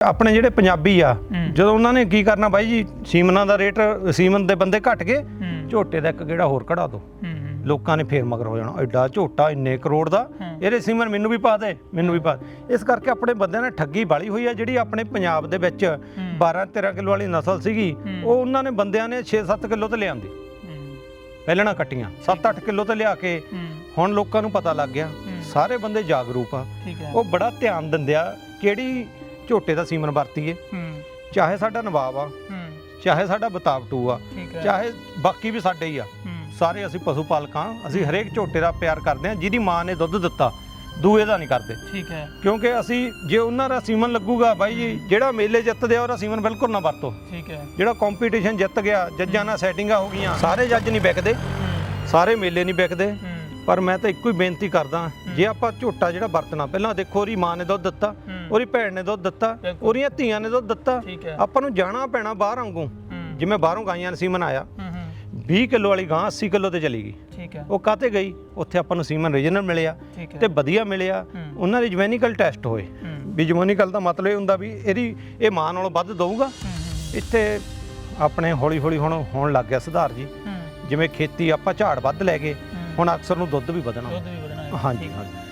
ਆਪਣੇ ਜਿਹੜੇ ਪੰਜਾਬੀ ਆ। ਜਦੋਂ ਉਹਨਾਂ ਨੇ ਕੀ ਕਰਨਾ ਬਾਈ ਜੀ ਸੀਮਨਾਂ ਦਾ ਰੇਟ ਸੀਮਨ ਦੇ ਬੰਦੇ ਘਟ ਗਏ ਝੋਟੇ ਦਾ ਇੱਕ ਗੇੜਾ ਹੋਰ ਕਢਾ ਦੋ ਲੋਕਾਂ ਨੇ ਫੇਰ ਮਗਰ ਹੋ ਜਾਣਾ ਐਡਾ ਝੋਟਾ ਇੰਨੇ ਕਰੋੜ ਦਾ। ਇਹਦੇ ਸੀਮਨ ਮੈਨੂੰ ਵੀ ਪਾ ਦੇ ਮੈਨੂੰ ਵੀ ਪਾ। ਇਸ ਕਰਕੇ ਆਪਣੇ ਬੰਦਿਆਂ ਨੇ ਠੱਗੀ ਬਾਲੀ ਹੋਈ ਆ ਜਿਹੜੀ ਆਪਣੇ ਪੰਜਾਬ ਦੇ ਵਿੱਚ 12 13 ਕਿਲੋ ਵਾਲੀ ਨਸਲ ਸੀਗੀ। ਉਹ ਉਹਨਾਂ ਨੇ ਬੰਦਿਆਂ ਨੇ 6-7 ਕਿਲੋ ਤੇ ਲਿਆਂਦੀ। ਪਹਿਲਣਾ ਕੱਟੀਆਂ 7-8 ਕਿਲੋ ਤੇ ਲਿਆ ਕੇ। ਹੁਣ ਲੋਕਾਂ ਨੂੰ ਪਤਾ ਲੱਗ ਗਿਆ। ਸਾਰੇ ਬੰਦੇ ਜਾਗਰੂਕ ਆ। ਉਹ ਬੜਾ ਧਿਆਨ ਦਿੰਦੇ ਆ ਕਿਹੜੀ ਝੋਟੇ ਦਾ ਸੀਮਨ ਵਰਤੀਏ। ਹੂੰ। ਚਾਹੇ ਸਾਡਾ ਨਵਾਬ ਆ ਹੂੰ। ਚਾਹੇ ਸਾਡਾ ਬਤਾਵਟੂ ਆ ਠੀਕ ਹੈ। ਚਾਹੇ ਬਾਕੀ ਵੀ ਸਾਡੇ ਹੀ ਆ। ਹੂੰ। ਸਾਰੇ ਅਸੀਂ ਪਸ਼ੂ ਪਾਲਕਾਂ ਅਸੀਂ ਹਰੇਕ ਝੋਟੇ ਦਾ ਪਿਆਰ ਕਰਦੇ ਆ ਜਿਹਦੀ ਮਾਂ ਨੇ ਦੁੱਧ ਦਿੱਤਾ ਦੂਏ ਦਾ ਨਹੀਂ ਕਰਦੇ। ਠੀਕ ਹੈ। ਕਿਉਂਕਿ ਅਸੀਂ ਜੇ ਉਹਨਾਂ ਦਾ ਸੀਮਨ ਲੱਗੂਗਾ ਬਾਈ ਜੀ ਜਿਹੜਾ ਮੇਲੇ ਜਿੱਤਦੇ ਆ ਉਹਦਾ ਸੀਮਨ ਬਿਲਕੁਲ ਨਾ ਵਰਤੋ। ਠੀਕ ਹੈ। ਜਿਹੜਾ ਕੰਪੀਟੀਸ਼ਨ ਜਿੱਤ ਗਿਆ ਜੱਜਾਂ ਨਾਲ ਸੈਟਿੰਗਾਂ ਹੋ ਗਈਆਂ ਸਾਰੇ ਜੱਜ ਨਹੀਂ ਵਿਕਦੇ ਹੂੰ। ਸਾਰੇ ਮੇਲੇ ਨਹੀਂ ਵਿਕਦੇ ਹੂੰ। ਪਰ ਮੈਂ ਤਾਂ ਇੱਕੋ ਹੀ ਬੇਨਤੀ ਕਰਦਾ ਜੇ ਆਪਾਂ ਝੋਟਾ ਜਿਹੜਾ ਵਰਤਣਾ ਪਹਿਲਾਂ ਦੇਖੋ ਉਹਦੀ ਮਾਂ ਨੇ ਦੁੱਧ ਦਿੱਤਾ। ਉਹਦੀ ਭੈਣ ਨੇ ਦੁੱਧ ਦਿੱਤਾ। ਉਹਦੀਆਂ ਧੀਆਂ ਨੇ ਦੁੱਧ ਦਿੱਤਾ ਆਪਾਂ ਨੂੰ ਜਾਣਾ ਪੈਣਾ ਬਾਹਰ ਵਾਂਗੂ। ਜਿਵੇਂ ਬਾਹਰੋਂ ਗਾਈਆਂ ਹੂੰ ਹੂੰ। 20 ਕਿਲੋ ਵਾਲੀ ਗਾਂ 80 ਕਿਲੋ ਤੇ ਚਲੀ ਗਈ। ਠੀਕ ਹੈ। ਉਹ ਕਾਤੇ ਗਈ? ਉੱਥੇ ਆਪਾਂ ਨੂੰ ਸੀਮਨ ਰੀਜਨਲ ਮਿਲਿਆ ਤੇ ਵਧੀਆ ਮਿਲਿਆ। ਉਹਨਾਂ ਦੇ ਜਵੈਨਿਕਲ ਟੈਸਟ ਹੋਏ। ਵੀ ਜਵੈਨਿਕਲ ਦਾ ਮਤਲਬ ਇਹ ਹੁੰਦਾ ਵੀ ਇਹਦੀ ਇਹ ਮਾਂ ਨਾਲੋਂ ਵੱਧ ਦਊਗਾ। ਇੱਥੇ ਆਪਣੇ ਹੌਲੀ ਹੌਲੀ ਹੁਣ ਹੋਣ ਲੱਗ ਗਿਆ ਸੁਧਾਰ ਜੀ। ਜਿਵੇਂ ਖੇਤੀ ਆਪਾਂ ਝਾੜ ਵੱਧ ਲੈ ਗਏ। ਹੁਣ ਅਕਸਰ ਨੂੰ ਦੁੱਧ ਵੀ ਵਧਣਾ ਦੁੱਧ ਵੀ ਵਧਣਾ ਹੈ ਹਾਂਜੀ। ਹਾਂਜੀ